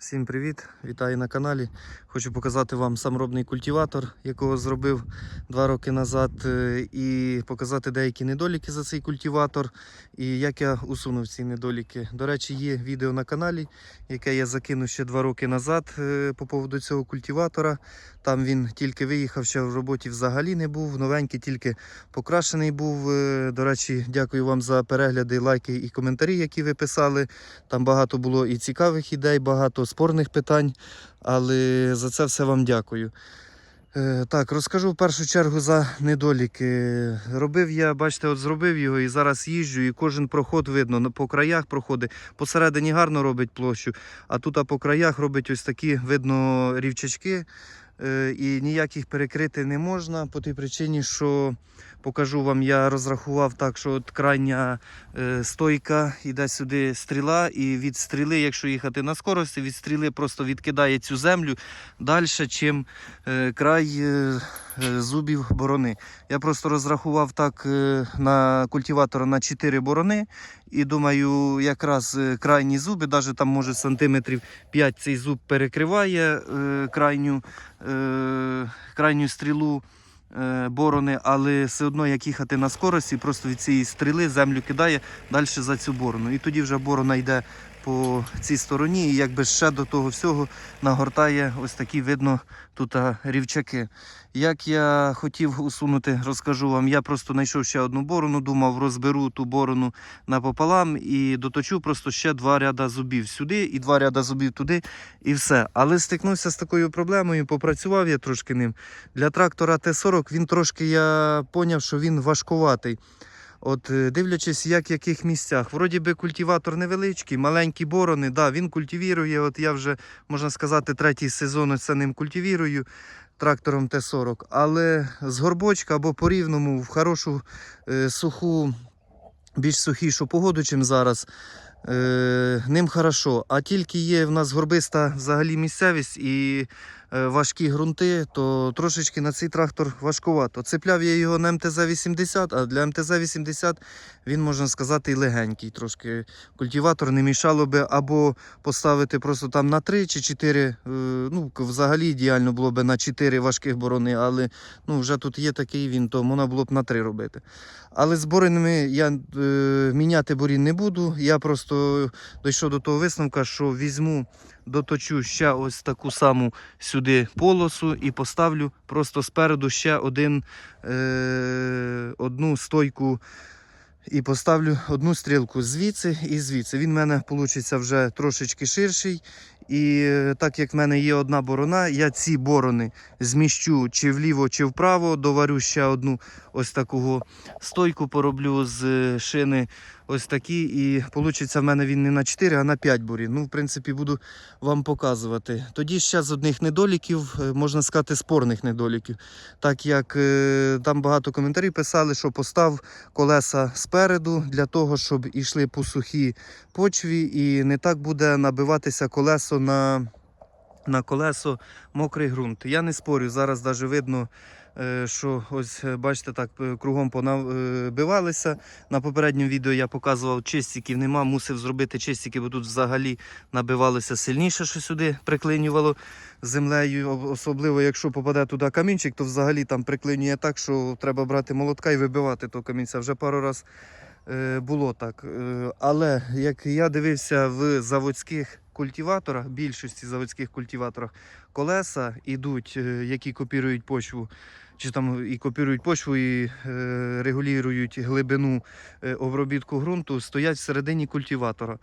Всім привіт! Вітаю на каналі. Хочу показати вам саморобний культиватор, якого зробив два роки назад, е, і показати деякі недоліки за цей культиватор і як я усунув ці недоліки. До речі, є відео на каналі, яке я закинув ще два роки назад е, по поводу цього культиватора. Там він тільки виїхав, ще в роботі взагалі не був. Новенький, тільки покрашений був. Е, До речі, дякую вам за перегляди, лайки і коментарі, які ви писали. Там багато було і цікавих ідей, багато спорних питань, але за це все вам дякую. Е, Так, розкажу в першу чергу за недоліки. Робив я, бачите, от зробив його і зараз їжджу, і кожен проход видно. ну, По краях проходить. Посередині гарно робить площу, а тут а по краях робить ось такі видно рівчачки. Е, І ніяких перекрити не можна по тій причині, що покажу вам, я розрахував так, що от крайня е, стойка йде сюди стріла, і від стріли, якщо їхати на скорості, від стріли просто відкидає цю землю далі, чим е, край е, е, зубів борони. Я просто розрахував так е, на культиватора на 4 борони. І думаю, якраз е, крайні зуби, навіть там може сантиметрів 5 цей зуб перекриває е, крайню, е, крайню стрілу борони, але все одно як їхати на скорості, просто від цієї стріли землю кидає далі за цю борону. І тоді вже борона йде по цій стороні, і якби ще до того всього нагортає ось такі видно тут рівчаки. Як я хотів усунути, розкажу вам. Я просто знайшов ще одну борону, думав, розберу ту борону напополам і доточу просто ще два ряда зубів сюди і два ряда зубів туди, і все. Але стикнувся з такою проблемою, попрацював я трошки ним. Для трактора Т-40 він трошки я поняв, що він важкуватий. От е, дивлячись, як в яких місцях. Вроді би культиватор невеличкий, маленькі борони, да, він культивірує. От я вже, можна сказати, третій сезон це ним культивірую трактором Т-40. Але з горбочка або по рівному в хорошу е, суху, більш сухішу погоду, чим зараз. Е, ним хорошо. А тільки є в нас горбиста взагалі місцевість і важкі ґрунти, то трошечки на цей трактор важкувато. Цепляв я його на МТЗ-80, а для МТЗ-80 він, можна сказати, і легенький. Трошки культиватор не мішало би або поставити просто там на 3 чи 4. е, Ну, взагалі ідеально було б на 4 важких борони, але ну, вже тут є такий він, то можна було б на 3 робити. Але з боринами я е, міняти борін не буду. Я просто дійшов до того висновка, що візьму, доточу ще ось таку саму сюди полосу і поставлю просто спереду ще один, е, одну стойку. І поставлю одну стрілку звідси і звідси. Він в мене вийде вже трошечки ширший. І е, так як в мене є одна борона, я ці борони зміщу чи вліво, чи вправо, доварю ще одну ось такого стойку пороблю з е, шини ось такі. І вийде в мене він не на 4, а на 5 борін. Ну, в принципі, буду вам показувати. Тоді ще з одних недоліків, е, можна сказати, спорних недоліків. Так як е, там багато коментарів писали, що постав колеса спереду для того, щоб йшли по сухій почві, і не так буде набиватися колесо на, на колесо мокрий ґрунт. Я не спорю, зараз навіть видно. Е, Що ось е, бачите, так е, кругом понабивалися. На попередньому відео я показував чистиків нема, мусив зробити чистики, бо тут взагалі набивалося сильніше, що сюди приклинювало землею. Особливо, якщо попаде туди камінчик, то взагалі там приклинює так, що треба брати молотка і вибивати того камінця. Вже пару раз е, було так. Але як я дивився в заводських культиваторах, більшості заводських культиваторах, колеса йдуть, е, які копірують почву. Чи там і копірують почву, і е, регулюють глибину е, обробітку ґрунту, стоять всередині культиватора.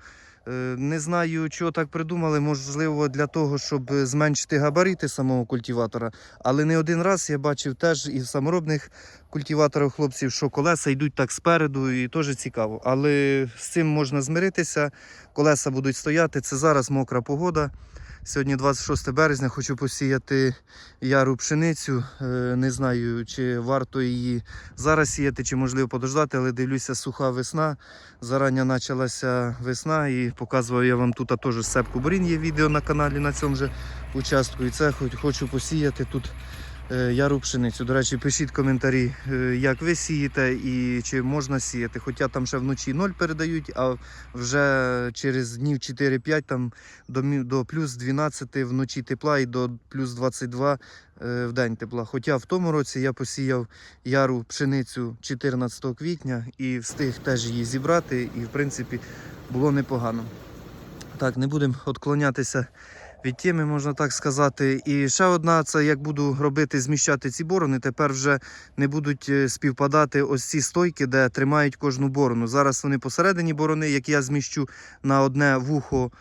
Е, Не знаю, чого так придумали. Можливо, для того, щоб зменшити габарити самого культиватора. Але не один раз я бачив теж і в саморобних культиваторах хлопців, що колеса йдуть так спереду, і теж цікаво. Але з цим можна змиритися. Колеса будуть стояти. Це зараз мокра погода. Сьогодні 26 березня, хочу посіяти яру пшеницю. Е, Не знаю, чи варто її зараз сіяти, чи можливо подождати, але дивлюся, суха весна. Зарання почалася весна і показував я вам тут теж сепку борін є відео на каналі на цьому же участку. І це хочу посіяти тут яру пшеницю. До речі, пишіть коментарі, е, як ви сієте і чи можна сіяти. Хоча там ще вночі 0 передають, а вже через днів 4-5 там до, до плюс 12 вночі тепла і до плюс 22 е, в день тепла. Хоча в тому році я посіяв яру пшеницю 14 квітня і встиг теж її зібрати, і в принципі було непогано. Так, не будемо відклонятися від теми, можна так сказати. І ще одна це як буду робити, зміщати ці борони. Тепер вже не будуть е, співпадати ось ці стойки, де тримають кожну борону. Зараз вони посередині борони, як я зміщу на одне вухо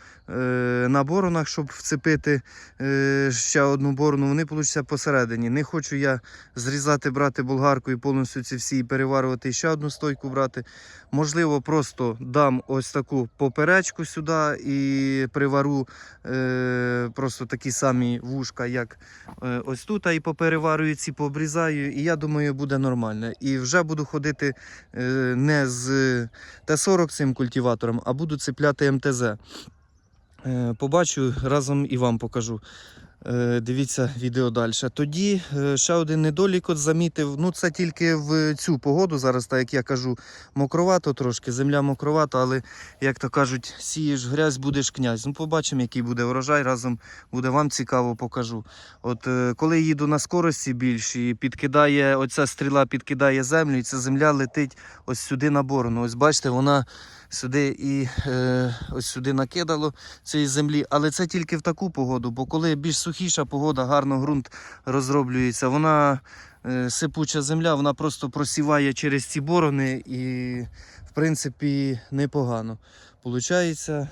на боронах, щоб вцепити е, ще одну борону. Вони получаться посередині. Не хочу я зрізати, брати болгарку і повністю ці всі і переварювати і ще одну стойку брати. Можливо, просто дам ось таку поперечку сюди і привару е, просто такі самі вушка, як е, ось тут, і попереварюю ці, пообрізаю, і я думаю, буде нормально. І вже буду ходити е, не з Т-40 цим культиватором, а буду цепляти МТЗ. Е, побачу разом і вам покажу. Е, Дивіться відео далі. Тоді е, ще один недолік от замітив. Ну, це тільки в цю погоду. Зараз, так як я кажу, мокровато трошки, земля мокровата, але, як то кажуть, сієш грязь, будеш князь. Ну, побачимо, який буде врожай. Разом буде вам цікаво, покажу. От коли їду на скорості більшій, підкидає, оця стріла підкидає землю, і ця земля летить ось сюди на борону. Ось бачите, вона сюди і е, ось сюди накидало цієї землі, але це тільки в таку погоду, бо коли більш сухіша погода, гарно ґрунт розроблюється, вона е, сипуча земля, вона просто просіває через ці борони і, в принципі, непогано. Получається.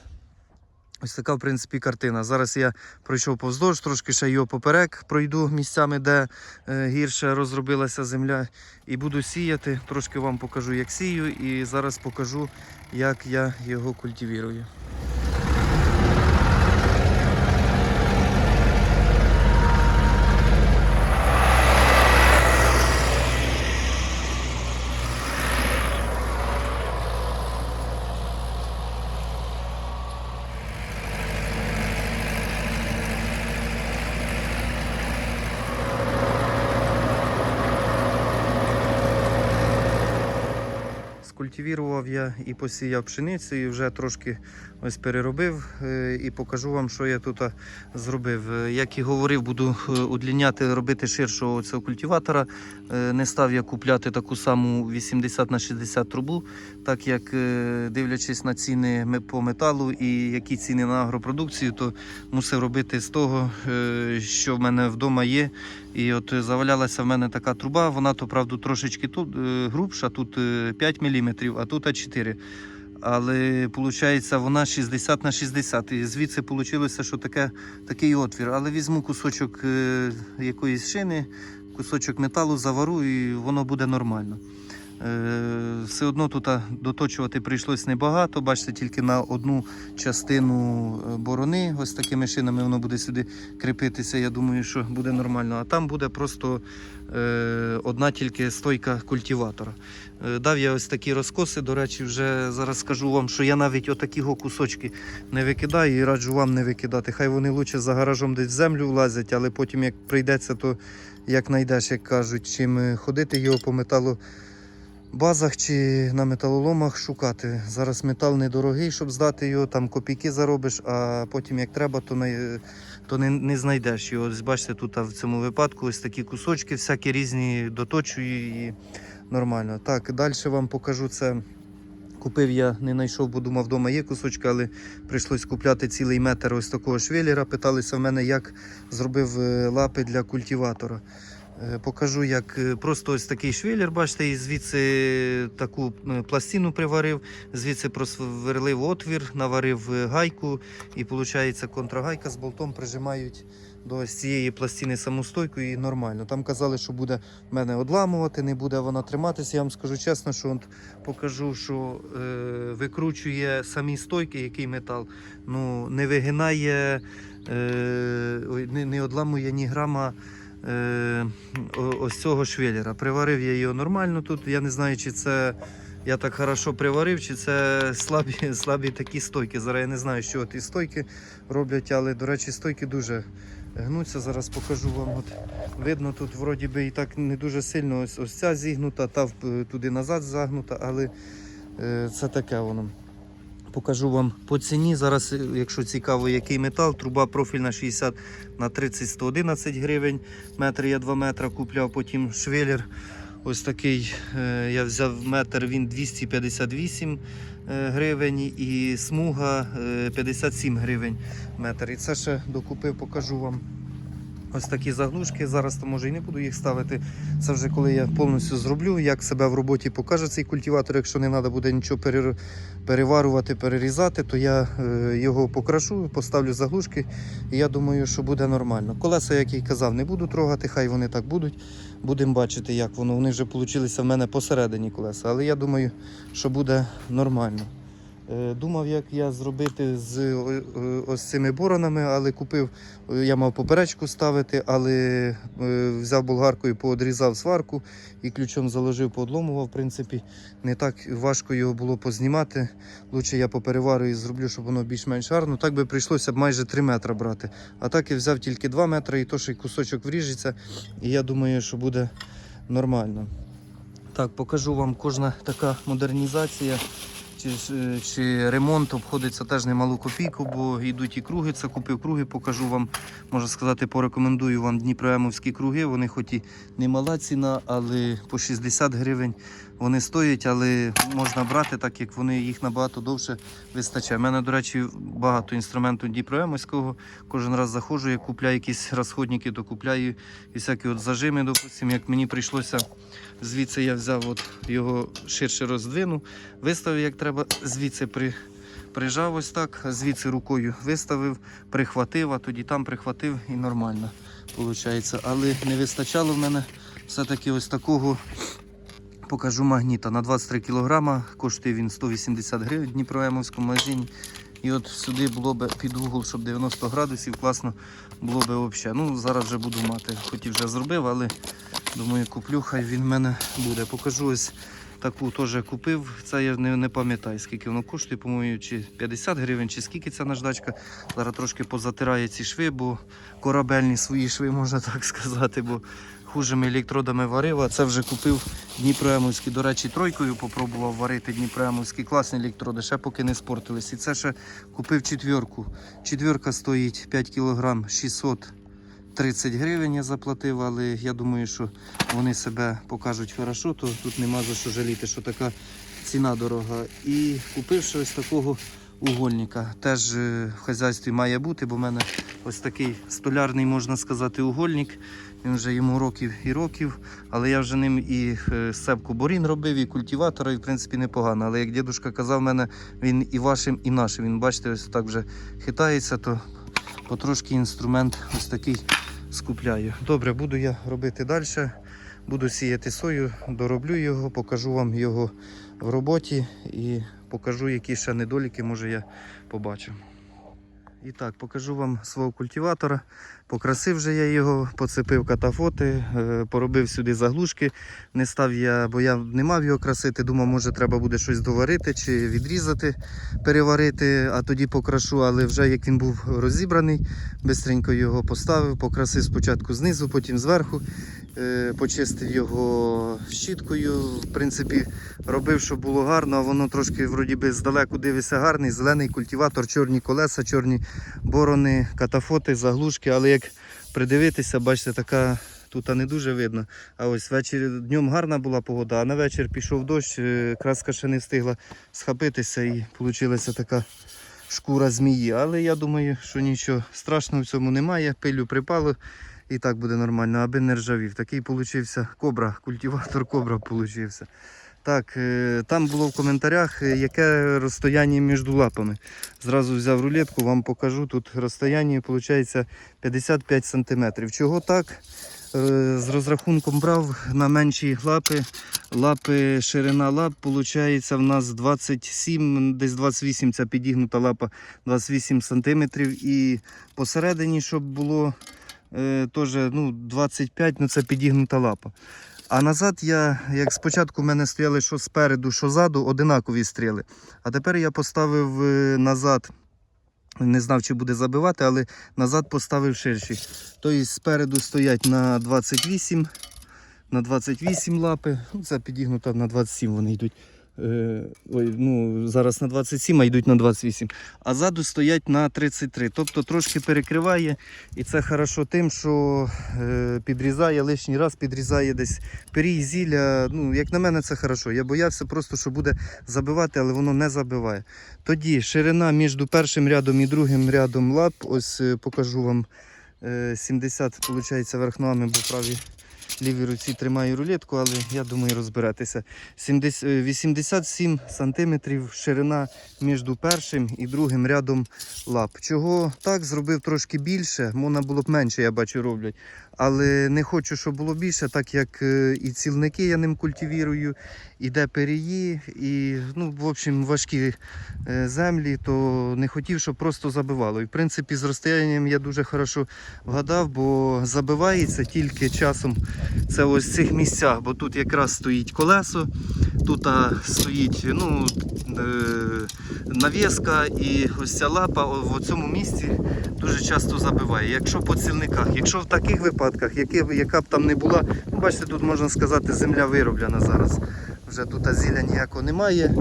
Ось така, в принципі, картина. Зараз я пройшов повздовж, трошки ще його поперек пройду місцями, де е, гірше розробилася земля, і буду сіяти. Трошки вам покажу, як сію, і зараз покажу, як я його культивірую. Скультивірував я і посіяв пшеницю, і вже трошки ось переробив е, і покажу вам, що я тут зробив. Е, Як і говорив, буду е, удліняти, робити ширшого цього культиватора. Не став я купляти таку саму 80 на 60 трубу, так як е, дивлячись на ціни по металу і які ціни на агропродукцію, то мусив робити з того, е, що в мене вдома є. І от завалялася в мене така труба, вона то правда трошечки тут е, грубша, тут е, 5 мм, а тут а 4 але виходить, вона 60 на 60. І звідси вийшло, що таке, такий отвір. Але візьму кусочок якоїсь шини, кусочок металу завару і воно буде нормально. Е, все одно тут доточувати прийшлось небагато. Бачите, тільки на одну частину е, борони. Ось такими шинами воно буде сюди кріпитися. Я думаю, що буде нормально. А там буде просто е, одна тільки стойка культиватора. Дав я ось такі розкоси. До речі, вже зараз скажу вам, що я навіть отакі кусочки не викидаю і раджу вам не викидати. Хай вони лучше за гаражом десь в землю влазять, але потім, як прийдеться, то як знайдеш, як кажуть, чим ходити його по металу. Базах чи на металоломах шукати. Зараз метал недорогий, щоб здати його, там копійки заробиш, а потім як треба, то не, то не, не знайдеш його. Ось бачите, тут в цьому випадку ось такі кусочки, всякі різні доточую і нормально. Так, далі вам покажу це. Купив я, не знайшов, бо думав, вдома є кусочки, але прийшлось купляти цілий метр ось такого швеллера. Питалися в мене, як зробив е, лапи для культиватора. Е, Покажу, як е, просто ось такий швеллер, бачите, і звідси таку е, пластину приварив, звідси просверлив отвір, наварив гайку, і виходить контрагайка з болтом прижимають до ось цієї пластини саму стойку і нормально. Там казали, що буде мене одламувати, не буде вона триматися. Я вам скажу чесно, що от покажу, що е, викручує самі стойки, який метал, ну не вигинає, е, не, не одламує ні грама. Е, ось цього швеллера. Приварив я його нормально тут. Я не знаю, чи це я так хорошо приварив, чи це слабі, слабі такі стойки. Зараз я не знаю, що ті стойки роблять, але, до речі, стойки дуже гнуться. Зараз покажу вам. От видно, тут вроді би і так не дуже сильно ось, ось ця зігнута, та туди назад загнута, але е, це таке воно. Покажу вам по ціні. Зараз, е, якщо цікаво, який метал, труба профільна 60 на 30 111 гривень. Метр я 2 метра купляв, потім швелер. Ось такий е, я взяв метр, він 258 е, гривень і смуга е, 57 гривень метр. І це ще докупив, покажу вам. Ось такі заглушки. Зараз то може і не буду їх ставити. Це вже коли я повністю зроблю, як себе в роботі покаже цей культиватор. Якщо не треба буде нічого переварувати, перерізати, то я е, його покрашу, поставлю заглушки, і я думаю, що буде нормально. Колеса, як й казав, не буду трогати, хай вони так будуть. Будемо бачити, як воно. Вони вже вийшли в мене посередині колеса, але я думаю, що буде нормально. Е, Думав, як я зробити з о- ось цими боронами, але купив, е, я мав поперечку ставити, але е, взяв болгаркою, поодрізав сварку і ключом заложив, поодломував. В принципі, не так важко його було познімати. Лучше я попереварю і зроблю, щоб воно більш-менш гарно. Так би прийшлося б майже 3 метри брати. А так я взяв тільки 2 метри, і то, що кусочок вріжеться, і я думаю, що буде нормально. Так, покажу вам кожна така модернізація чи, чи ремонт обходиться теж немалу копійку, бо йдуть і круги. Це купив круги, покажу вам, можна сказати, порекомендую вам Дніпроемовські круги. Вони хоч і немала ціна, але по 60 гривень вони стоять, але можна брати, так як вони їх набагато довше вистачає. У мене, до речі, багато інструменту Дніпроемовського. Кожен раз заходжу, я купляю якісь розходники, то купляю і всякі от зажими, допустим, як мені прийшлося. Звідси я взяв от його ширше роздвинув, виставив як треба, звідси при, прижав ось так, звідси рукою виставив, прихватив, а тоді там прихватив і нормально виходить. Але не вистачало в мене все-таки ось такого. Покажу магніта на 23 кг, коштує він 180 гривень в Дніпроемовському магазині. І от сюди було б під угол, щоб 90 градусів, класно було б взагалі. Ну, зараз вже буду мати. Хоч і вже зробив, але думаю, куплю, хай він в мене буде. Покажу ось таку теж купив. Це я не, не пам'ятаю, скільки воно коштує, по-моєму, чи 50 гривень, чи скільки ця наждачка. Зараз трошки позатирає ці шви, бо корабельні свої шви, можна так сказати, бо хужими електродами варив, а це вже купив Дніпроемовські. До речі, тройкою попробував варити Дніпроемовські. Класні електроди, ще поки не спортились. І це ще купив четвірку. Четвірка стоїть 5 кг 630 гривень я заплатив, але я думаю, що вони себе покажуть хорошо, то тут нема за що жаліти, що така ціна дорога. І купив ще ось такого угольника. Теж е, в хазяйстві має бути, бо в мене ось такий столярний, можна сказати, угольник. Він вже йому років і років, але я вже ним і е, сцепку борін робив, і культиватора, і в принципі непогано. Але як дідусь казав, мене він і вашим, і нашим. Він, бачите, ось так вже хитається, то потрошки інструмент ось такий скупляю. Добре, буду я робити далі. Буду сіяти сою, дороблю його, покажу вам його в роботі і покажу, які ще недоліки, може я побачу. І так, покажу вам свого культиватора. Покрасив вже я його, поцепив катафоти, е, поробив сюди заглушки. Не став я, бо я не мав його красити. Думав, може треба буде щось доварити чи відрізати, переварити, а тоді покрашу. Але вже як він був розібраний, бистренько його поставив, покрасив спочатку знизу, потім зверху. Е, Почистив його щіткою. В принципі, робив, щоб було гарно, а воно трошки вроді би здалеку дивиться гарний, зелений культиватор, чорні колеса, чорні борони, катафоти, заглушки. Але як придивитися, бачите, така тут не дуже видно. А ось ввечері днем гарна була погода, а на вечір пішов дощ, е, краска ще не встигла схопитися і вийшла така шкура змії. Але я думаю, що нічого страшного в цьому немає. Пилю припало. І так буде нормально, аби не ржавів. Такий получився кобра, культиватор кобра получився. Так, е, там було в коментарях, е, яке розстояння між лапами. Зразу взяв рулетку, вам покажу. Тут розстояння виходить 55 см. Чого так? Е, З розрахунком брав на менші лапи. Лапи, ширина лап виходить в нас 27, десь 28 ця підігнута лапа 28 см. І посередині, щоб було е, теж ну, 25, ну це підігнута лапа. А назад я, як спочатку в мене стояли що спереду, що ззаду, одинакові стріли. А тепер я поставив е, назад, не знав, чи буде забивати, але назад поставив ширші. Тобто спереду стоять на 28, на 28 лапи. Ну, Це підігнуто на 27 вони йдуть. Е, ой, ну, зараз на 27, а йдуть на 28. А ззаду стоять на 33. Тобто трошки перекриває. І це хорошо тим, що е, підрізає лишній раз, підрізає десь пирій, зілля. Ну, як на мене, це хорошо. Я боявся просто, що буде забивати, але воно не забиває. Тоді ширина між першим рядом і другим рядом лап, ось е, покажу вам е, 70, виходить, верх ногами, бо праві лівій руці тримаю рулетку, але я думаю розберетеся. 70, е, 87 сантиметрів ширина між першим і другим рядом лап. Чого так зробив трошки більше, можна було б менше, я бачу, роблять. Але не хочу, щоб було більше, так як е, і цілники я ним культивірую, іде перії, і ну, в общем, важкі е, землі, то не хотів, щоб просто забивало. І в принципі, з розстоянням я дуже хорошо вгадав, бо забивається тільки часом це ось в цих місцях, бо тут якраз стоїть колесо, тут стоїть ну, е, навіска і ось ця лапа в цьому місці дуже часто забиває. Якщо по цільниках, якщо в таких випадках, яка б там не була, ну, бачите, тут можна сказати, земля вироблена зараз. Вже тут зілля ніякого немає.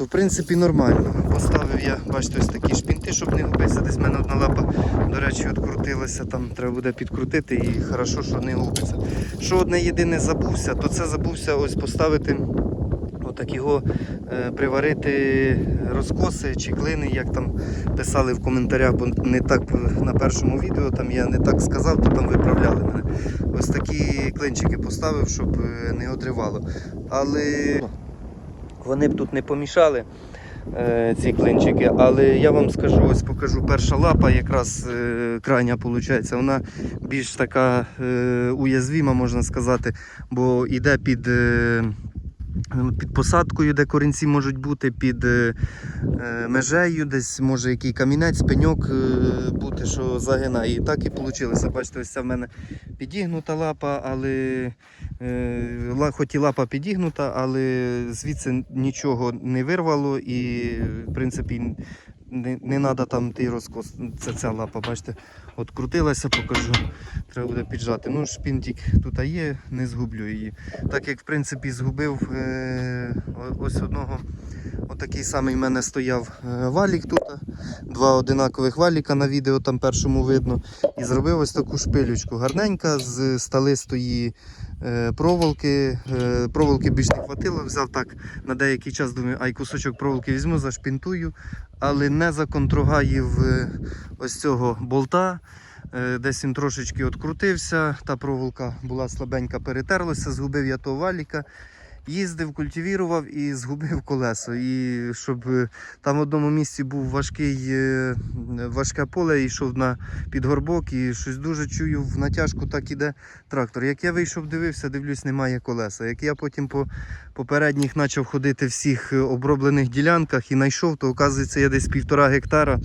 То в принципі нормально. Поставив я, бачите, ось такі шпінти, щоб не губитися. Десь в мене одна лапа, до речі, відкрутилася, там треба буде підкрутити і хорошо, що не губиться. Що одне єдине забувся, то це забувся ось поставити отак його е, приварити розкоси чи клини, як там писали в коментарях, бо не так на першому відео там я не так сказав, то там виправляли мене. Ось такі клинчики поставив, щоб е, не одривало. Але вони б тут не помішали. е, Ці клинчики, але я вам скажу, ось покажу перша лапа, якраз е, крайня виходить, вона більш така уязвима, можна сказати, бо йде під, е, під посадкою, де корінці можуть бути, під е, е, межею, десь може який камінець, пеньок е, бути, що загинає. І так і вийшло. Бачите, ось ця в мене підігнута лапа, але хоч і лапа підігнута, але звідси нічого не вирвало і в принципі не, не треба там той розкос. Це ця лапа, бачите, от крутилася, покажу. Треба буде піджати. Ну, шпінтик тут є, не згублю її. Так як в принципі згубив е, ось одного. Отакий самий в мене стояв е, валік тут. Два одинакових валіка на відео там першому видно. І зробив ось таку шпилючку. Гарненька з сталистої е, проволоки. Е, проволоки більш не хватило. Взяв так на деякий час, думаю, ай кусочок проволоки візьму, зашпінтую, але не законтругаїв е, ось цього болта. Е, Десь він трошечки відкрутився, та проволока була слабенька, перетерлася, згубив я того валіка. Їздив, культивірував і згубив колесо. І щоб е, там в одному місці був важкий, е, важке поле, йшов на підгорбок і щось дуже чую в натяжку, так іде трактор. Як я вийшов, дивився, дивлюсь, немає колеса. Як я потім по попередніх почав ходити всіх е, оброблених ділянках і знайшов, то оказується, я десь півтора гектара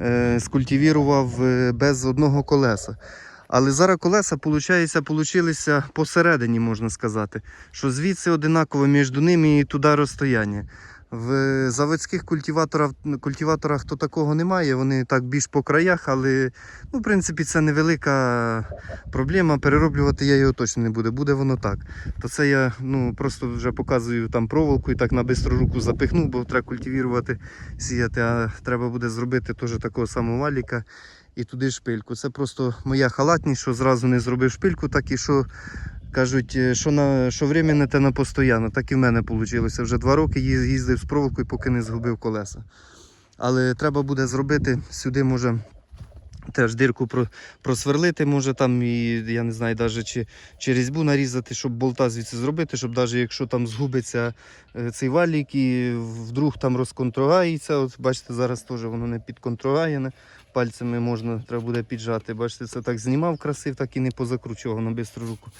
е, скультивірував без одного колеса. Але зараз колеса, получилися посередині, можна сказати, що звідси одинаково між ними і туди розстояння. В заводських культиваторах, культиваторах то такого немає, вони так більш по краях, але ну, в принципі це невелика проблема. Перероблювати я його точно не буду, буде воно так. То це я ну, просто вже показую там проволоку і так на бистру руку запихнув, бо треба культивірувати, сіяти, а треба буде зробити теж такого самого валіка і туди шпильку. Це просто моя халатність, що зразу не зробив шпильку, так і що кажуть, е, що на що временне, те на постоянно. Так і в мене вийшло. Вже два роки їздив з проволокою, поки не згубив колеса. Але треба буде зробити сюди, може. Теж дирку просверлити, може там і я не знаю, навіть чи, чи різьбу нарізати, щоб болта звідси зробити, щоб навіть якщо там згубиться е, цей валік і вдруг там розконтругається, от бачите, зараз теж воно не підконтрогаяне, пальцями можна, треба буде піджати. Бачите, це так знімав красив, так і не позакручував, воно бистру руку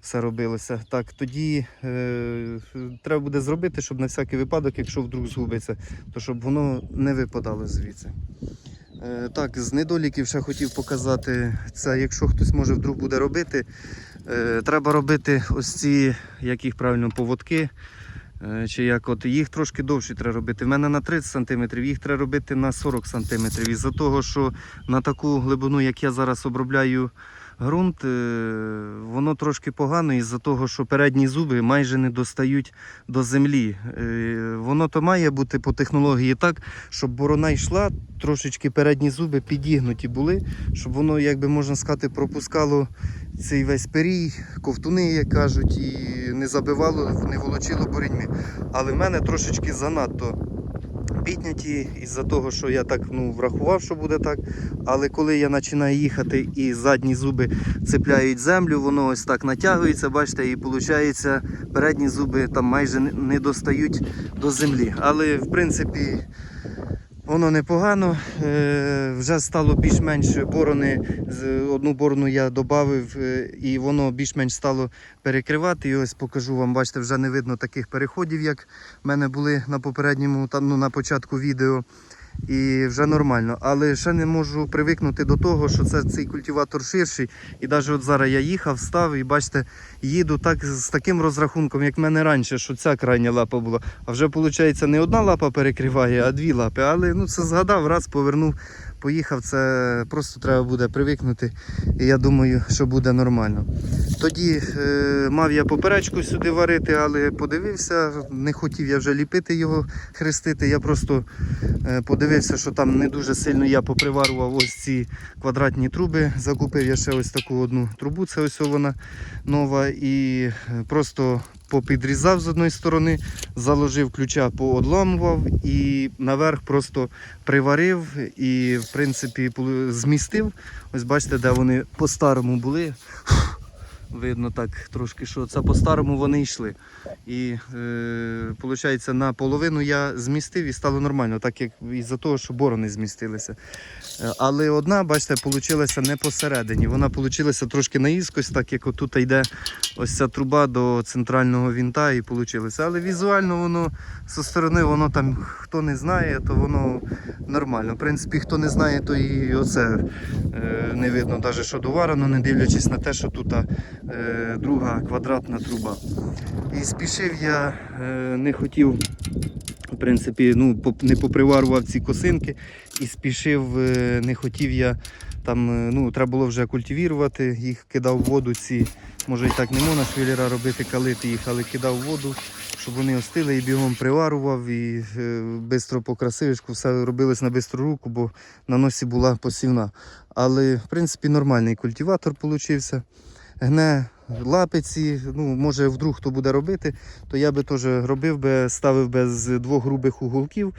все робилося. Так, тоді е, треба буде зробити, щоб на всякий випадок, якщо вдруг згубиться, то щоб воно не випадало звідси. Е, Так, з недоліків ще хотів показати це, якщо хтось може вдруг буде робити. Е, треба робити ось ці, як їх правильно, поводки. Е, Чи як от їх трошки довше треба робити. В мене на 30 см, їх треба робити на 40 см. Із-за того, що на таку глибину, як я зараз обробляю ґрунт, е, воно трошки погано із-за того, що передні зуби майже не достають до землі. Е, Воно то має бути по технології так, щоб борона йшла, трошечки передні зуби підігнуті були, щоб воно, як би можна сказати, пропускало цей весь перій, ковтуни, як кажуть, і не забивало, не волочило боріньми. Але в мене трошечки занадто підняті із-за того, що я так ну, врахував, що буде так. Але коли я починаю їхати і задні зуби цепляють землю, воно ось так натягується, бачите, і виходить, передні зуби там майже не- достають до землі. Але в принципі. Воно непогано, е, вже стало більш-менш борони. Одну борону я додав і воно більш-менш стало перекривати. І ось покажу вам, бачите, вже не видно таких переходів, як в мене були на попередньому, там, ну, на початку відео. І вже нормально. Але ще не можу привикнути до того, що це цей культиватор ширший. І навіть от зараз я їхав, став і бачите, їду так з таким розрахунком, як в мене раніше, що ця крайня лапа була. А вже виходить не одна лапа перекриває, а дві лапи. Але ну це згадав, раз повернув, поїхав. Це просто треба буде привикнути. І я думаю, що буде нормально. Тоді е, мав я поперечку сюди варити, але подивився, не хотів я вже ліпити його, хрестити. Я просто е, подивився, що там не дуже сильно я поприварував ось ці квадратні труби. Закупив я ще ось таку одну трубу, це ось вона нова. І е, просто попідрізав з одної сторони, заложив ключа, поодламував і наверх просто приварив і, в принципі, змістив. Ось бачите, де вони по-старому були. Видно так трошки, що це по-старому вони йшли. І е, виходить, на половину я змістив і стало нормально, так як із-за того, що борони змістилися. Е, Але одна, бачите, вийшла не посередині. Вона вийшла трошки наїскось, так як отут йде ось ця труба до центрального вінта і вийшло. Але візуально воно зі сторони, воно там, хто не знає, то воно нормально. В принципі, хто не знає, то і оце е, не видно, навіть що доварено, не дивлячись на те, що тут друга квадратна труба. І спішив я, е, не хотів, в принципі, ну, не поприварував ці косинки і спішив, е, не хотів я там, е, ну, треба було вже культивірувати, їх кидав в воду ці, може і так не можна швеллера робити, калити їх, але кидав в воду, щоб вони остили і бігом приварував і е, бистро по красивишку, все робилось на бистру руку, бо на носі була посівна. Але в принципі нормальний культиватор получився. Гне лапиці, ну може вдруг хто буде робити, то я би теж робив би, ставив би з двох грубих уголків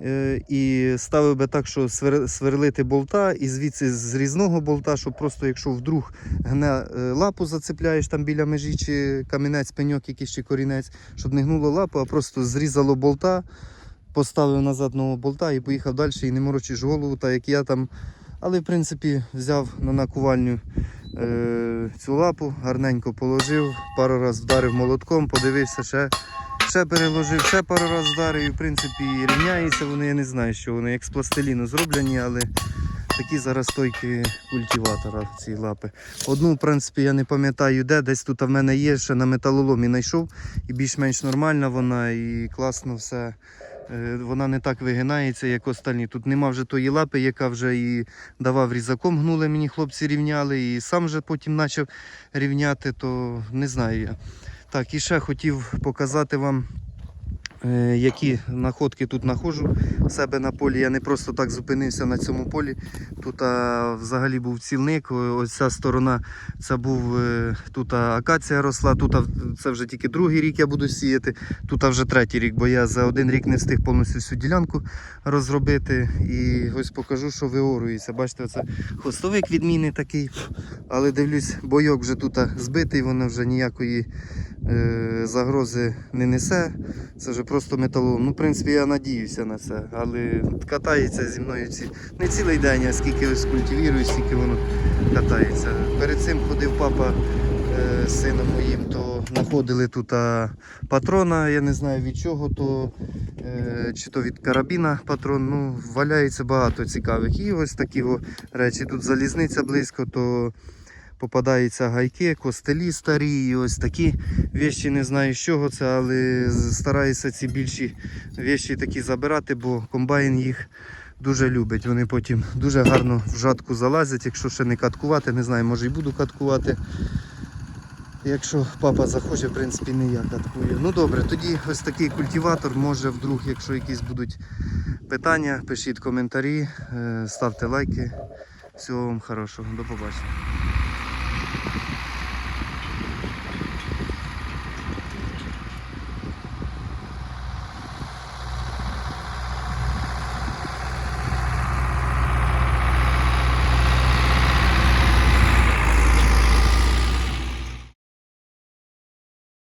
е, і ставив би так, що свер- сверлити болта і звідси з різного болта, щоб просто якщо вдруг гне е, лапу зацепляєш там біля межі, чи камінець, пеньок якийсь чи корінець, щоб не гнуло лапу, а просто зрізало болта, поставив назад нового болта і поїхав далі і не морочиш голову, так як я там. Але в принципі взяв на накувальню цю лапу, гарненько положив, пару разів вдарив молотком, подивився, ще, ще переложив, ще пару разів вдарив і в принципі рівняються вони, я не знаю, що вони як з пластиліну зроблені, але такі зараз стойки культиватора ці лапи. Одну, в принципі, я не пам'ятаю де, десь тут в мене є, ще на металоломі знайшов і більш-менш нормальна вона і класно все. Е, Вона не так вигинається, як остальні. Тут нема вже тої лапи, яка вже і давав різаком, гнули мені хлопці рівняли, і сам вже потім почав рівняти, то не знаю я. Так, і ще хотів показати вам, які находки тут знаходжу в себе на полі. Я не просто так зупинився на цьому полі. Тут а, взагалі був цілник. Ось ця сторона це був е, тут акація росла. Тут а, це вже тільки другий рік я буду сіяти. Тут а вже третій рік, бо я за один рік не встиг повністю всю ділянку розробити. І ось покажу, що виорується. Бачите, це хвостовик відмінний такий. Але дивлюсь, бойок вже тут збитий, воно вже ніякої е, загрози не несе. Це вже просто металолом. Ну, в принципі, я надіюся на це. Але катається зі мною ці... не цілий день, а скільки ось стільки воно катається. Перед цим ходив папа е, з сином моїм, то знаходили тут а, патрона, я не знаю від чого, то е, чи то від карабіна патрон. Ну, валяється багато цікавих. І ось такі о, речі. Тут залізниця близько, то попадаються гайки, костелі старі, ось такі вещі, не знаю з чого це, але стараюся ці більші вещі такі забирати, бо комбайн їх дуже любить. Вони потім дуже гарно в жатку залазять, якщо ще не каткувати, не знаю, може і буду каткувати. Якщо папа захоче, в принципі, не я каткую. Ну добре, тоді ось такий культиватор. Може, вдруг, якщо якісь будуть питання, пишіть коментарі, е, ставте лайки. Всього вам хорошого. До побачення.